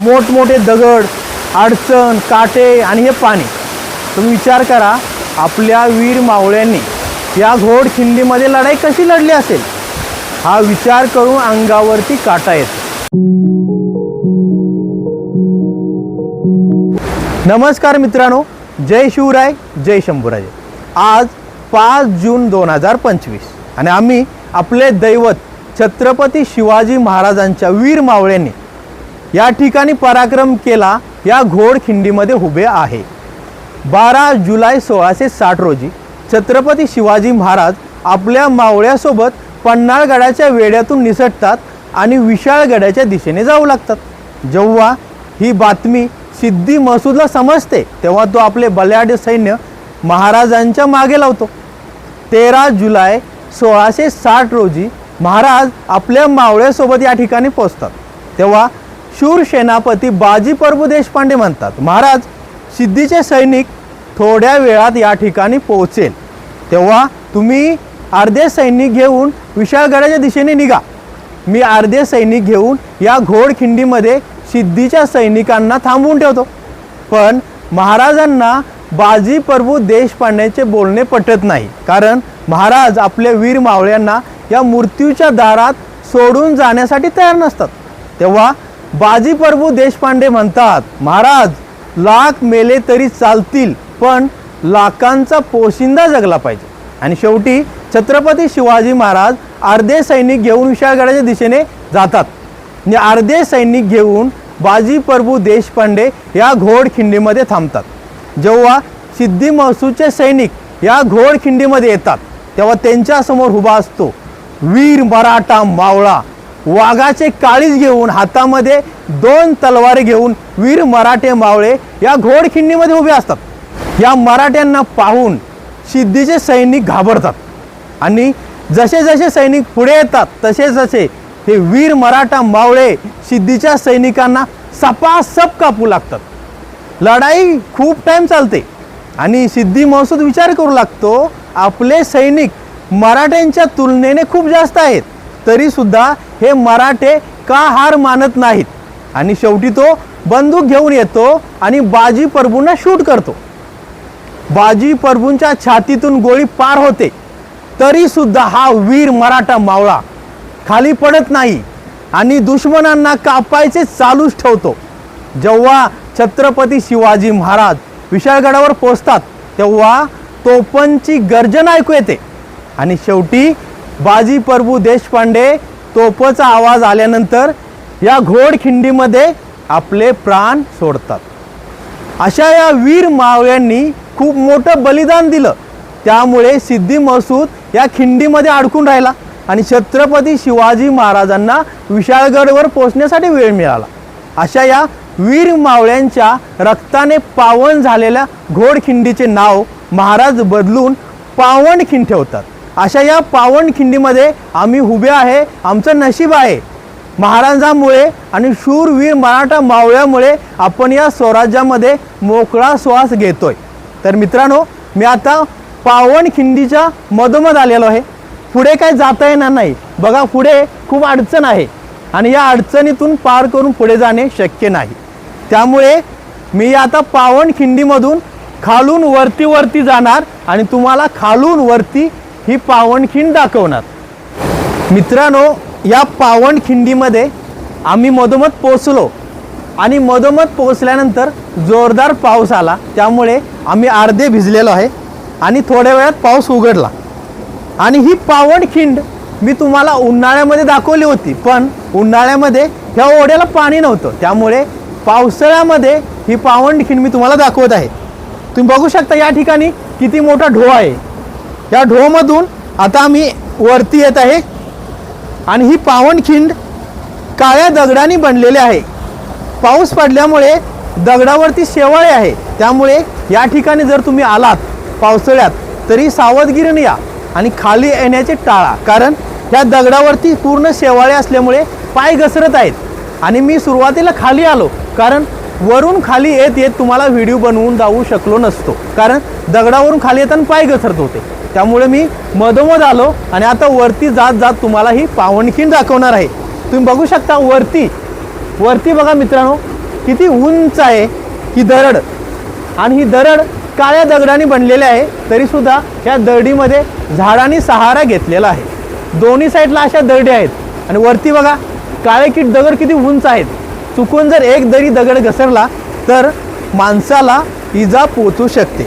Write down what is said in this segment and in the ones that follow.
मोठमोठे दगड अडचण काटे आणि हे पाणी. तुम्ही विचार करा आपल्या वीर मावळ्यांनी या घोड खिंडीमध्ये लढाई कशी लढली असेल? हा विचार करून अंगावरती काटा येतो. नमस्कार मित्रांनो जय शिवराय जय शंभूराजे. आज पाच जून दोन हजार पंचवीस आणि आम्ही आपले दैवत छत्रपती शिवाजी महाराजांच्या वीर मावळ्यांनी या ठिकाणी पराक्रम केला या घोडखिंडीमध्ये उभे आहे. बारा जुलै सोळाशे साठ रोजी छत्रपती शिवाजी महाराज आपल्या मावळ्यासोबत पन्हाळगडाच्या वेड्यातून निसटतात आणि विशाळगडाच्या दिशेने जाऊ लागतात. जेव्हा ही बातमी सिद्धी मसूदला समजते तेव्हा तो आपले बलाढ्य सैन्य महाराजांच्या मागे लावतो. तेरा जुलै सोळाशे साठ रोजी महाराज आपल्या मावळ्यासोबत या ठिकाणी पोचतात तेव्हा शूर सेनापती बाजी प्रभू देशपांडे म्हणतात महाराज सिद्धीचे सैनिक थोड्या वेळात या ठिकाणी पोहोचेल. तेव्हा तुम्ही अर्धे सैनिक घेऊन विशाळगडाच्या दिशेने निघा. मी अर्धे सैनिक घेऊन या घोडखिंडीमध्ये सिद्धीच्या सैनिकांना थांबवून ठेवतो. पण महाराजांना बाजी प्रभू देशपांडेचे बोलणे पटत नाही. कारण महाराज आपल्या वीर मावळ्यांना या मृत्यूच्या दारात सोडून जाण्यासाठी तयार नसतात. तेव्हा बाजी प्रभू देशपांडे म्हणतात महाराज लाख मेले तरी चालतील पण लाखांचा पोशिंदा जगला पाहिजे. आणि शेवटी छत्रपती शिवाजी महाराज अर्धे सैनिक घेऊन विशाळगडाच्या दिशेने जातात. म्हणजे अर्धे सैनिक घेऊन बाजी प्रभू देशपांडे या घोडखिंडीमध्ये थांबतात. जेव्हा सिद्धी महसूचे सैनिक या घोडखिंडीमध्ये येतात तेव्हा त्यांच्यासमोर उभा असतो वीर मराठा मावळा. वाघाचे काळीज घेऊन हातामध्ये दोन तलवारी घेऊन वीर मराठे मावळे या घोडखिंडीमध्ये उभे असतात. या मराठ्यांना पाहून सिद्धीचे सैनिक घाबरतात आणि जसे जसे सैनिक पुढे येतात तसे जसे हे वीर मराठा मावळे सिद्धीच्या सैनिकांना सपासप कापू लागतात. लढाई खूप टाईम चालते आणि सिद्धी महसूद विचार करू लागतो आपले सैनिक मराठ्यांच्या तुलनेने खूप जास्त आहेत तरीसुद्धा हे मराठे का हार मानत नाहीत? आणि शेवटी तो बंदूक घेऊन येतो आणि बाजी प्रभूंना शूट करतो. बाजी प्रभूंच्या छातीतून गोळी पार होते. तरी सुद्धा हा वीर मराठा मावळा खाली पडत नाही आणि दुश्मनांना कापायचे चालूच ठेवतो. जेव्हा छत्रपती शिवाजी महाराज विशाळगडावर पोचतात तेव्हा तोपनची गर्जन ऐकू येते. आणि शेवटी बाजी प्रभू देशपांडे तोफचा आवाज आल्यानंतर या घोडखिंडीमध्ये आपले प्राण सोडतात. अशा या वीर मावळ्यांनी खूप मोठं बलिदान दिलं. त्यामुळे सिद्धी मसूद या खिंडीमध्ये अडकून राहिला आणि छत्रपती शिवाजी महाराजांना विशाळगडवर पोचण्यासाठी वेळ मिळाला. अशा या वीर मावळ्यांच्या रक्ताने पावन झालेल्या घोडखिंडीचे नाव महाराज बदलून पावनखिंड ठेवतात. अशा या पावनखिंडीमध्ये आम्ही उभे आहे आमचं नशीब आहे. महाराजांमुळे आणि शूरवीर मराठा मावळ्यामुळे आपण या स्वराज्यामध्ये मोकळा श्वास घेतोय. तर मित्रांनो मी आता पावनखिंडीच्या मधोमध आलेलो आहे. पुढे काय जाता येणार नाही. बघा पुढे खूप अडचण आहे आणि या अडचणीतून पार करून पुढे जाणे शक्य नाही. त्यामुळे मी आता पावनखिंडीमधून खालून वरती वरती जाणार आणि तुम्हाला खालून वरती ही पावनखिंड दाखवणार. मित्रांनो या पावनखिंडीमध्ये आम्ही मधोमध पोचलो आणि मधोमध पोचल्यानंतर जोरदार पाऊस आला. त्यामुळे आम्ही अर्धे भिजलेलो आहे आणि थोड्या वेळात पाऊस उघडला. आणि ही पावनखिंड मी तुम्हाला उन्हाळ्यामध्ये दाखवली होती पण उन्हाळ्यामध्ये ह्या ओढ्याला पाणी नव्हतं. त्यामुळे पावसाळ्यामध्ये ही पावनखिंड मी तुम्हाला दाखवत आहे. तुम्ही बघू शकता या ठिकाणी किती मोठा ढो आहे. या ढोमधून आता आम्ही वरती येत आहे. आणि ही पावनखिंड काळ्या दगडाने बनलेली आहे. पाऊस पडल्यामुळे दगडावरती शेवाळे आहे. त्यामुळे या ठिकाणी जर तुम्ही आलात पावसाळ्यात तरी सावधगिरीने या आणि खाली येण्याचे टाळा. कारण या दगडावरती पूर्ण शेवाळे असल्यामुळे पाय घसरत आहेत. आणि मी सुरुवातीला खाली आलो कारण वरून खाली येत येत तुम्हाला व्हिडिओ बनवून जाऊ शकलो नसतो. कारण दगडावरून खाली येताना पाय घसरत होते. त्यामुळे मी मधोमध आलो आणि आता वरती जात जात तुम्हाला ही पावनखिंड दाखवणार आहे. तुम्ही बघू शकता वरती वरती बघा मित्रांनो किती उंच आहे ही दरड. आणि ही दरड काळ्या दगडाने बनलेली आहे तरीसुद्धा या दरडीमध्ये झाडांनी सहारा घेतलेला आहे. दोन्ही साईडला अशा दरडी आहेत. आणि वरती बघा काळे किट दगड किती उंच आहेत. चुकून जर एक दरी दगड घसरला तर माणसाला इजा पोचू शकते.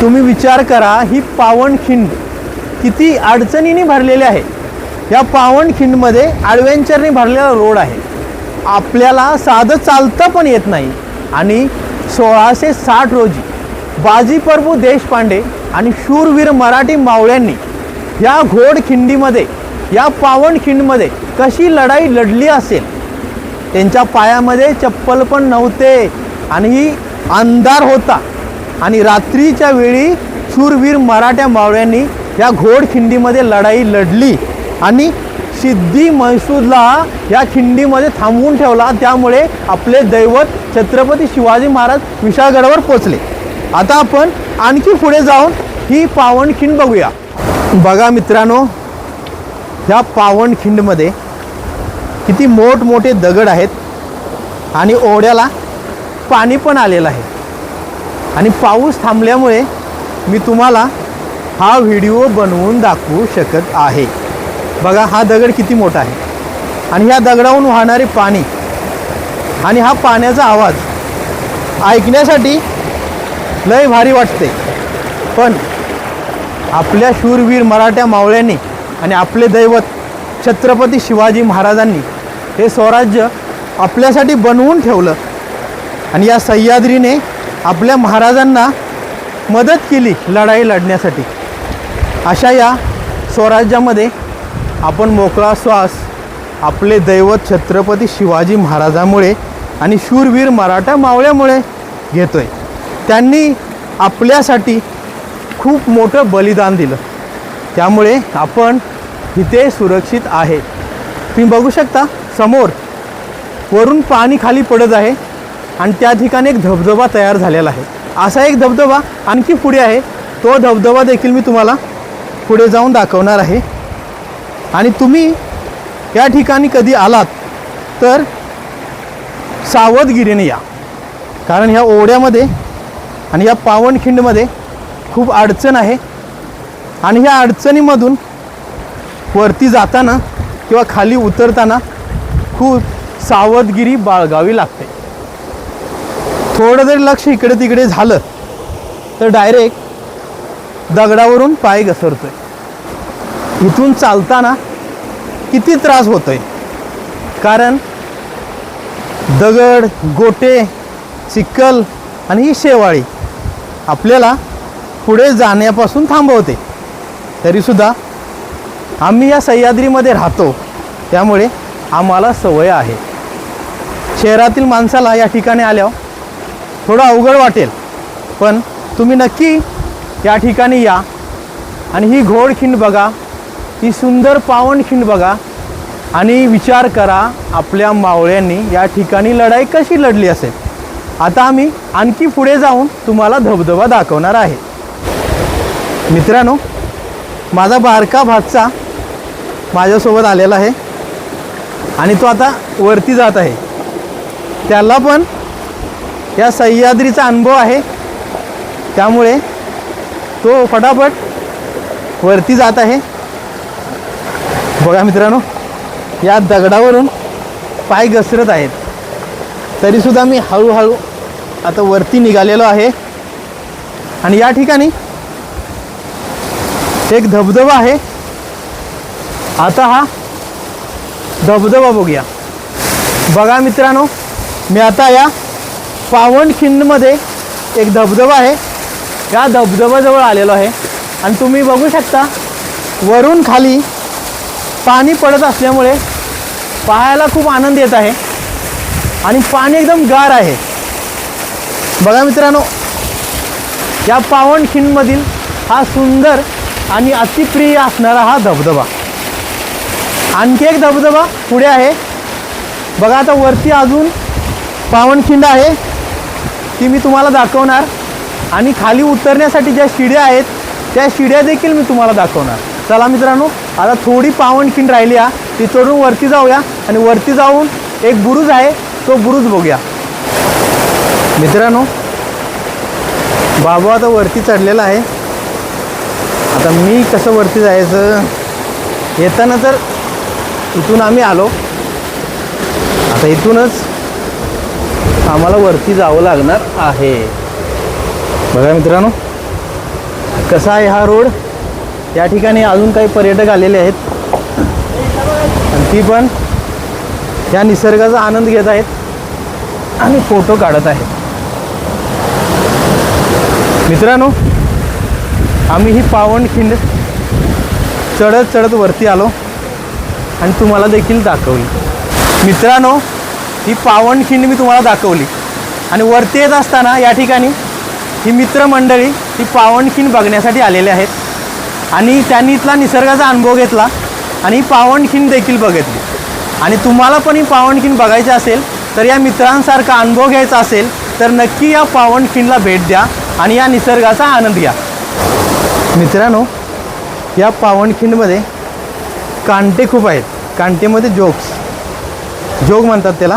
तुम्ही विचार करा ही पावनखिंड किती अडचणीने भरलेली आहे. या पावनखिंडमध्ये ॲडव्हेंचरने भरलेला रोड आहे. आपल्याला साधं चालता पण येत नाही. आणि सोळाशे साठ रोजी बाजीप्रभू देशपांडे आणि शूरवीर मराठी मावळ्यांनी या घोडखिंडीमध्ये या पावनखिंडमध्ये कशी लढाई लढली असेल? त्यांच्या पायामध्ये चप्पल पण नव्हते आणि ही अंधार होता. आणि रात्रीच्या वेळी शूरवीर मराठ्या मावळ्यांनी या घोडखिंडीमध्ये लढाई लढली. आणि सिद्धी म्हैसूदला या खिंडीमध्ये थांबवून ठेवला. त्यामुळे आपले दैवत छत्रपती शिवाजी महाराज विशाळगडावर पोचले आता आपण आणखी पुढे जाऊन ही पावनखिंड बघूया. बघा मित्रांनो ह्या पावनखिंडमध्ये किती मोठमोठे दगड आहेत आणि ओढ्याला पाणी पण आलेलं आहे. आणि पाऊस थांबल्यामुळे मी तुम्हाला हा व्हिडिओ बनवून दाखवू शकत आहे. बघा हा दगड किती मोठा आहे. आणि ह्या दगडावरून वाहणारे पाणी आणि हा पाण्याचा आवाज ऐकण्यासाठी लय भारी वाटते. पण आपल्या शूरवीर मराठ्या मावळ्यांनी आणि आपले दैवत छत्रपती शिवाजी महाराजांनी हे स्वराज्य आपल्यासाठी बनवून ठेवलं. आणि या सह्याद्रीने आपल्या महाराजांना मदत केली लढाई लढण्यासाठी. अशा या स्वराज्यामध्ये आपण मोकळा श्वास आपले दैवत छत्रपती शिवाजी महाराजामुळे आणि शूरवीर मराठा मावळ्यामुळे घेतोय. त्यांनी आपल्यासाठी खूप मोठं बलिदान दिलं. त्यामुळे आपण इथे सुरक्षित आहे. तुम्ही बघू शकता समोर वरून पाणी खाली पडत आहे. आणि त्या ठिकाणी एक धबधबा तयार झालेला आहे. असा एक धबधबा आणखी पुढे आहे. तो धबधबा देखील मी तुम्हाला पुढे जाऊन दाखवणार आहे. आणि तुम्ही या ठिकाणी कधी आलात तर सावधगिरीने या. कारण ह्या ओढ्यामध्ये आणि या पावनखिंडमध्ये खूप अडचण आहे. आणि ह्या अडचणीमधून वरती जाताना किंवा खाली उतरताना खूप सावधगिरी बाळगावी लागते. थोडं जरी लक्ष इकडे तिकडे झालं तर डायरेक्ट दगडावरून पाय घसरतोय. इथून चालताना किती त्रास होतोय? कारण दगड गोटे चिखल आणि ही शेवाळी आपल्याला पुढे जाण्यापासून थांबवते. तरीसुद्धा आम्ही या सह्याद्रीमध्ये राहतो त्यामुळे आम्हाला सवय आहे. शहरातील माणसाला या ठिकाणी आल्यावर थोडं अवघड वाटेल. पण तुम्ही नक्की या ठिकाणी या. आणि ही घोडखिंड बघा. ही सुंदर पावनखिंड बघा. आणि विचार करा आपल्या मावळ्यांनी या ठिकाणी लढाई कशी लढली असेल. आता आम्ही आणखी पुढे जाऊन तुम्हाला धबधबा दाखवणार आहे. मित्रांनो माझा बारका भातचा माझ्यासोबत आलेला आहे. आणि तो आता वरती जात आहे. त्याला पण या सह्याद्रीचा अनुभव आहे. त्यामुळे तो फटाफट वरती जात आहे. बघा मित्रांनो या दगडावरून पाय घसरत आहेत. तरीसुद्धा मी हळूहळू आता वरती निघालेलो आहे. आणि या ठिकाणी एक धबधबा आहे. आता हा धबधबा बघूया. बघा मित्रांनो मी आता या पावनखिंडमध्ये एक धबधबा आहे. या धबधबाजवळ आलेलो आहे. आणि तुम्ही बघू शकता वरून खाली पाणी पडत असल्यामुळे पाहायला खूप आनंद येत आहे. आणि पाणी एकदम गार आहे. बघा मित्रांनो या पावनखिंडमधील हा सुंदर आणि अतिप्रिय असणारा हा धबधबा. आणखी एक धबधबा पुढे आहे. बघा आता वरती अजून पावनखिंड आहे. ती मी तुम्हाला दाखवणार. आणि खाली उतरण्यासाठी ज्या शिड्या आहेत त्या शिड्या देखील मी तुम्हाला दाखवणार. चला मित्रांनो आता थोडी पावनखिंड राहिली आहे ती चढून वरती जाऊया. आणि वरती जाऊन एक बुरुज आहे तो बुरुज बघूया. मित्रांनो बाबू आता वरती चढलेला आहे. आता मी कसं वरती जायचं? येताना तर इथून आम्ही आलो. आता इथूनच आम्हाला वरती जावं लागणार आहे. बघा मित्रांनो कसा आहे हा रोड? या ठिकाणी अजून काही पर्यटक आलेले आहेत. आणि ती पण या निसर्गाचा आनंद घेत आहेत आणि फोटो काढत आहेत. मित्रांनो आम्ही ही पावनखिंड चढत चढत वरती आलो आणि तुम्हाला देखील दाखवली. मित्रांनो ही पावनखिंड मी तुम्हाला दाखवली. आणि वरती येत असताना या ठिकाणी ही मित्रमंडळी ही पावनखिंड बघण्यासाठी आलेले आहेत. आणि त्यांनी इथला निसर्गाचा अनुभव घेतला आणि ही पावनखिंड देखील बघितली. आणि तुम्हाला पण ही पावनखिंड बघायची असेल तर या मित्रांसारखा अनुभव घ्यायचा असेल तर नक्की या पावनखिंडला भेट द्या आणि या निसर्गाचा आनंद घ्या. मित्रांनो या पावनखिंडमध्ये कांटे खूप आहेत. कांटेमध्ये जोक्स. जोग म्हणतात त्याला.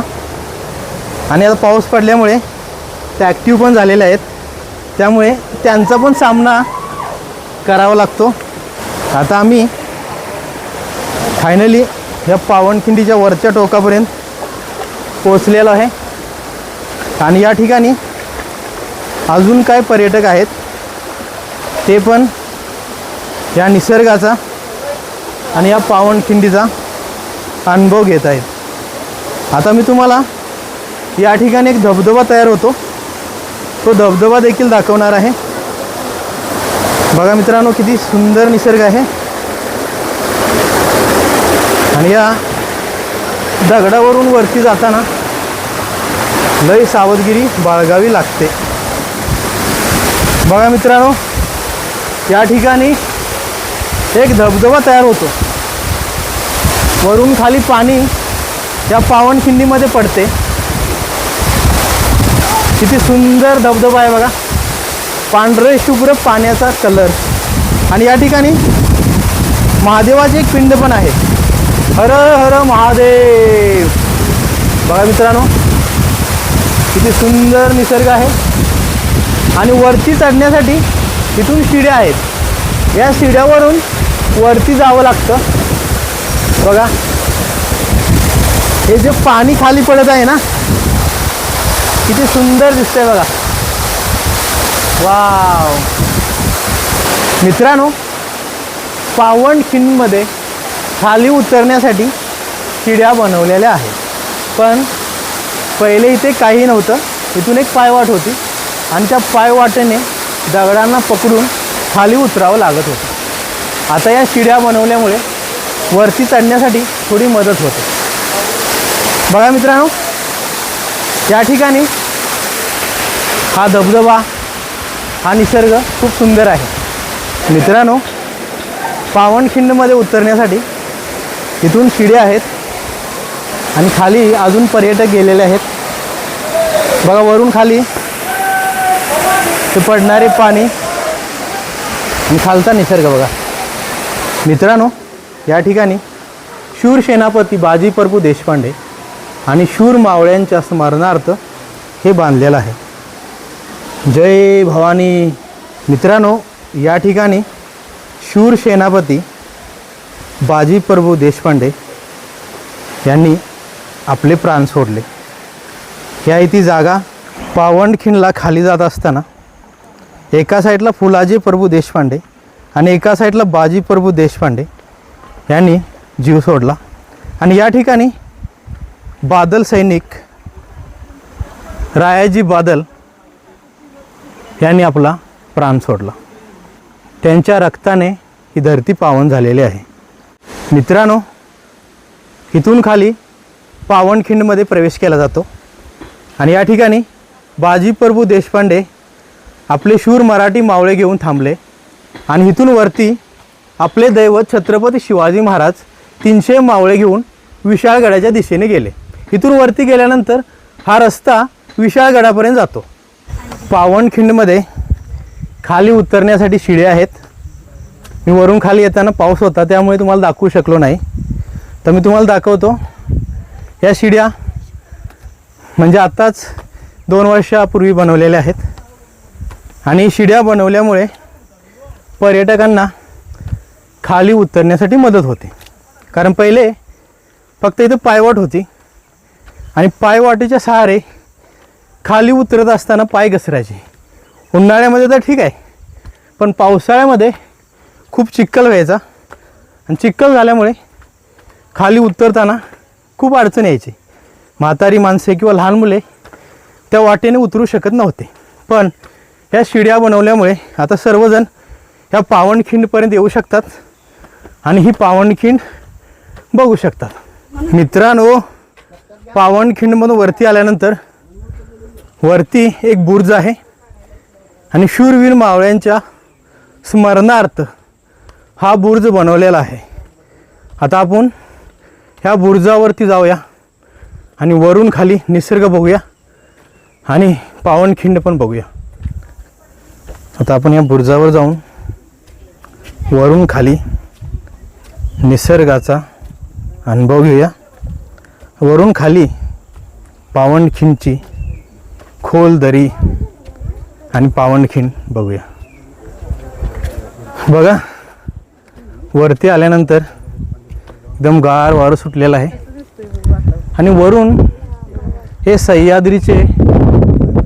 आणि आता पाऊस पडल्यामुळे ते ॲक्टिव्ह पण झालेले आहेत. त्यामुळे त्यांचा पण सामना करावा लागतो. आता आम्ही फायनली या पावनखिंडीच्या वरच्या टोकापर्यंत पोचलेलो आहे. आणि या ठिकाणी अजून काय पर्यटक आहेत ते पण या निसर्गाचा आणि या पावनखिंडीचा अनुभव घेत आहेत. आता मी तुम्हाला या ठिकाणी एक धबधबा तयार होतो. तो धबधबा देखील दाखवणार आहे. बघा मित्रांनो किती सुंदर निसर्ग आहे. आणि या दगडावरून वरती जाताना लय सावधगिरी बाळगावी लागते. बघा मित्रांनो या ठिकाणी एक धबधबा तयार होतो. वरून खाली पाणी या पावनखिंडीमध्ये पडते. किती सुंदर धबधबा आहे बघा. पांढरे शुभ्र पाण्याचा कलर आणि या ठिकाणी महादेवाचे एक पिंड पण आहे. हर हर महादेव. बघा मित्रांनो किती सुंदर निसर्ग आहे. आणि वरती चढण्यासाठी तिथून शिड्या आहेत. या शिड्यावरून वरती जावं लागतं. बघा. हे जे पाणी खाली पडत आहे ना किती सुंदर दिसतंय बघा. वाव. मित्रांनो पावनखिंडमध्ये खाली उतरण्यासाठी शिड्या बनवलेल्या आहेत. पण पहिले इथे काही नव्हतं. इथून एक पायवाट होती आणि त्या पायवाटेने दगडांना पकडून खाली उतरावं लागत होतं. आता या शिड्या बनवल्यामुळे वरती चढण्यासाठी थोडी मदत होते. बघा मित्रांनो या ठिकाणी हा धबधबा हा निसर्ग खूप सुंदर आहे. मित्रांनो पावनखिंडमध्ये उतरण्यासाठी इथून शिड्या आहेत आणि खाली अजून पर्यटक गेलेले आहेत. बघा वरून खाली ते पडणारे पाणी आणि खालचा निसर्ग बघा. मित्रांनो या ठिकाणी शूर सेनापती बाजी प्रभू देशपांडे आणि शूर मावळ्यांच्या स्मरणार्थ हे बांधलेलं आहे. जय भवानी. मित्रांनो या ठिकाणी शूर सेनापती बाजी प्रभू देशपांडे यांनी आपले प्राण सोडले. ह्या ती जागा पावनखिंडला खाली जात असताना एका साईडला फुलाजी प्रभू देशपांडे आणि एका साईडला बाजी प्रभू देशपांडे यांनी जीव सोडला. आणि या ठिकाणी बादल सैनिक रायाजी बादल यांनी आपला प्राण सोडला. त्यांच्या रक्ताने ही धरती पावन झालेली आहे. मित्रांनो इथून खाली पावनखिंडमध्ये प्रवेश केला जातो. आणि या ठिकाणी बाजी प्रभू देशपांडे आपले शूर मराठी मावळे घेऊन थांबले. आणि इथून वरती आपले दैवत छत्रपती शिवाजी महाराज तीनशे मावळे घेऊन विशाळगडाच्या दिशेने गेले. इथून वरती गेल्यानंतर हा रस्ता विशाळगडापर्यंत जातो. पावनखिंडमध्ये खाली उतरण्यासाठी शिड्या आहेत. मी वरून खाली येताना पाऊस होता त्यामुळे तुम्हाला दाखवू शकलो नाही. तर मी तुम्हाला दाखवतो. या शिड्या म्हणजे आत्ताच दोन वर्षापूर्वी बनवलेल्या आहेत. आणि शिड्या बनवल्यामुळे पर्यटकांना खाली उतरण्यासाठी मदत होते. कारण पहिले फक्त इथं पायवाट होती. आणि पायवाटेच्या सहारे खाली उतरत असताना पाय घसरायचे. उन्हाळ्यामध्ये तर ठीक आहे पण पावसाळ्यामध्ये खूप चिक्कल व्हायचा. आणि चिक्कल झाल्यामुळे खाली उतरताना खूप अडचण यायची. म्हातारी माणसे किंवा लहान मुले त्या वाटेने उतरू शकत नव्हते. पण ह्या शिड्या बनवल्यामुळे आता सर्वजण ह्या पावनखिंडपर्यंत येऊ शकतात आणि ही पावनखिंड बघू शकतात. मित्रांनो पावनखिंडमधून वरती आल्यानंतर वरती एक बुर्ज आहे आणि शूरवीर मावळ्यांच्या स्मरणार्थ हा बुर्ज बनवलेला आहे. आता आपण ह्या बुर्जावरती जाऊया आणि वरून खाली निसर्ग बघूया आणि पावनखिंड पण बघूया. आता आपण या बुर्जावर जाऊन वरून खाली निसर्गाचा अनुभव घेऊया. वरून खाली पावनखिंडची खोल दरी आणि पावनखिंड बघूया. बघा वरती आल्यानंतर एकदम गार वारं सुटलेलं आहे. आणि वरून हे सह्याद्रीचे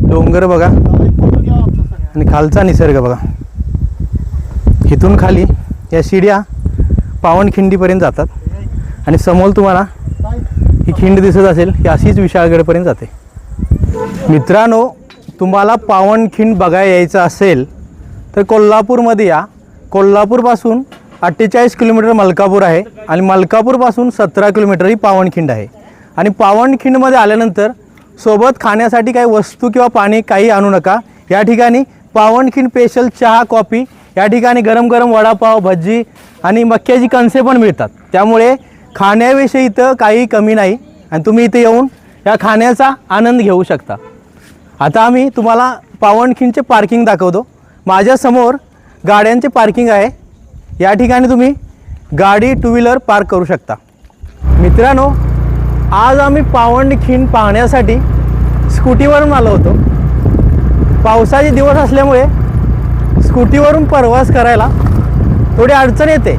डोंगर बघा आणि खालचा निसर्ग बघा. इथून खाली या शिड्या पावनखिंडीपर्यंत जातात. आणि समोर तुम्हाला ही खिंड दिसत असेल ही अशीच विशाळगडपर्यंत जाते. मित्रांनो तुम्हाला पावनखिंड बघायला यायचं असेल तर कोल्हापूरमध्ये या. कोल्हापूरपासून अठ्ठेचाळीस किलोमीटर मलकापूर आहे आणि मलकापूरपासून सतरा किलोमीटर ही पावनखिंड आहे. आणि पावनखिंडमध्ये आल्यानंतर सोबत खाण्यासाठी काही वस्तू किंवा पाणी काही आणू नका. या ठिकाणी पावनखिंड स्पेशल चहा कॉफी या ठिकाणी गरम गरम वडापाव भजी आणि मक्याची कणसे पण मिळतात. त्यामुळे खाण्याविषयी इथं काही कमी नाही आणि तुम्ही इथे येऊन या खाण्याचा आनंद घेऊ शकता. आता आम्ही तुम्हाला पावनखिंडचे पार्किंग दाखवतो. माझ्यासमोर गाड्यांचे पार्किंग आहे. या ठिकाणी तुम्ही गाडी टू व्हीलर पार्क करू शकता. मित्रांनो आज आम्ही पावनखिंड पाहण्यासाठी स्कूटीवरून आलो होतो. पावसाचे दिवस असल्यामुळे स्कूटीवरून प्रवास करायला थोडी अडचण येते.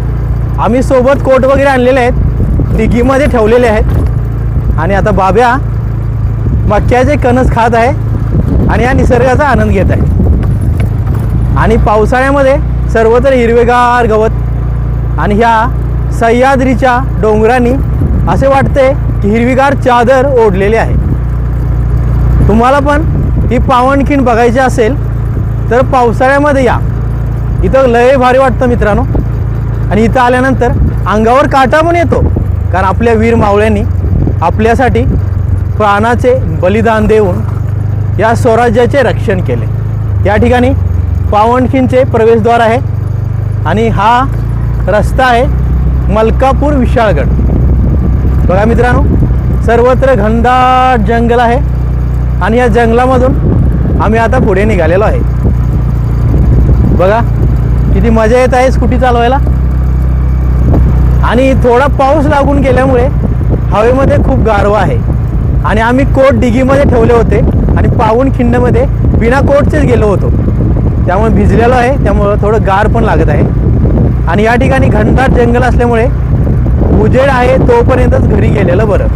आम्ही सोबत कोट वगैरे आणलेले आहेत. डिगीमध्ये ठेवलेले आहेत. आणि आता बाब्या मक्याचे कणस खात आहे. आणि या निसर्गाचा आनंद घेत आहे. आणि पावसाळ्यामध्ये सर्वत्र हिरवेगार गवत आणि ह्या सह्याद्रीच्या डोंगरांनी असे वाटते की हिरवीगार चादर ओढलेली आहे. तुम्हाला पण ही पावनखिंड बघायची असेल तर पावसाळ्यामध्ये या. इथं लय भारी वाटतं मित्रांनो. आणि इथं आल्यानंतर अंगावर काटा पण येतो कारण आपल्या वीर मावळ्यांनी आपल्यासाठी प्राणाचे बलिदान देऊन या स्वराज्याचे रक्षण केले. या ठिकाणी पावणखींचे प्रवेशद्वार आहे आणि हा रस्ता आहे मलकापूर विशाळगड. बघा मित्रांनो सर्वत्र घनदाट जंगल आहे आणि या जंगलामधून आम्ही आता पुढे निघालेलो आहे. बघा किती मजा येत आहे स्कूटी चालवायला. आणि थोडा पाऊस लागून गेल्यामुळे हवेमध्ये खूप गारवा आहे. आणि आम्ही कोट डिगीमध्ये ठेवले होते. आणि पाहून खिंडमध्ये बिना कोटचेच गेलो होतो. त्यामुळे भिजलेलो आहे त्यामुळं थोडं गार पण लागत आहे. आणि या ठिकाणी घनदाट जंगल असल्यामुळे उजेड आहे तोपर्यंतच घरी गेलेलं बरं.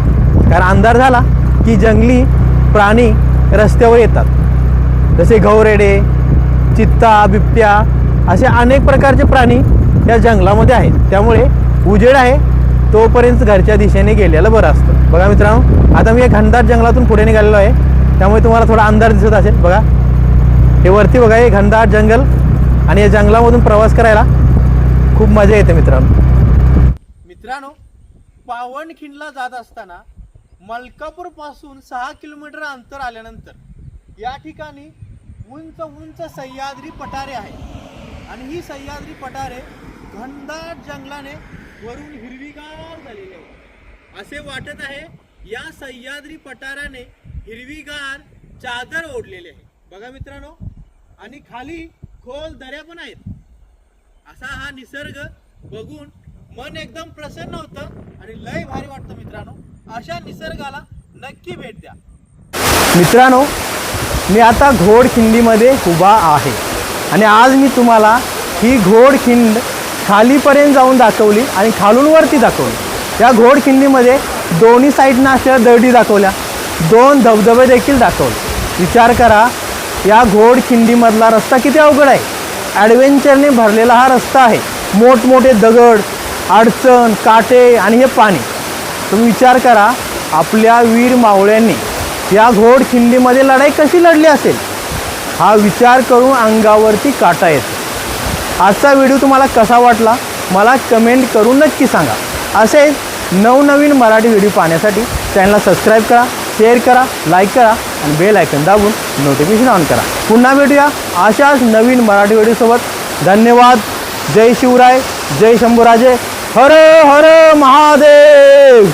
कारण अंधार झाला की जंगली प्राणी रस्त्यावर येतात. जसे गौरेडे चित्ता बिबट्या असे अनेक प्रकारचे प्राणी या जंगलामध्ये आहेत. त्यामुळे उजेड आहे तोपर्यंत घरच्या दिशेने गेलेलं बरं असतं. बघा मित्रांनो आता मी या घनदाट जंगलातून पुढे निघालेलो आहे. त्यामुळे तुम्हाला थोडा अंधार दिसत असेल बघा. हे वरती बघा हे घनदाट जंगल आणि या जंगलामधून प्रवास करायला खूप मजा येते मित्रांनो. मित्रांनो पावनखिंडला जात असताना मलकापूरपासून सहा किलोमीटर अंतर आल्यानंतर या ठिकाणी उंच उंच सह्याद्री पठारे आहे आणि ही सह्याद्री पठारे घनदाट जंगलाने वरून हिरवीगार झालेली आहे असे वाटत आहे या सह्याद्री पठाराने हिरवीगार चादर ओढलेली आहे. बघा मित्रांनो आणि खाली खोल दऱ्या पण आहेत. असा हा निसर्ग बघून मन एकदम प्रसन्न होतं आणि लय भारी वाटतं मित्रांनो. अशा निसर्गाला नक्की भेट द्या. मित्रांनो मी आता घोडखिंडीमध्ये उभा आहे. आणि आज मी तुम्हाला ही घोडखिंड खालीपर्यंत जाऊन दाखवली आणि खालून वरती दाखवली. या घोडखिंडीमध्ये दोन्ही साईडनं अशा दरडी दाखवल्या. दोन धबधबे देखील दाखवले. विचार करा या घोड खिंडीमधला रस्ता किती अवघड आहे? ॲडव्हेंचरने भरलेला हा रस्ता आहे. मोठमोठे दगड अडचण काटे आणि हे पाणी. तुम्ही विचार करा आपल्या वीर मावळ्यांनी या घोड खिंडीमध्ये लढाई कशी लढली असेल? हा विचार करून अंगावरती काटा येतो. आजचा व्हिडिओ तुम्हाला कसा वाटला? मला कमेंट करून नक्की सांगा. असे नवनवीन मराठी व्हिडिओ पाहण्यासाठी चॅनलला सबस्क्राईब करा. शेअर करा लाईक करा आणि बेल आयकन दाबून नोटिफिकेशन ऑन करा. पुन्हा भेटूया अशाच नवीन मराठी व्हिडिओसोबत धन्यवाद. जय शिवराय जय शंभूराजे. हर हर महादेव!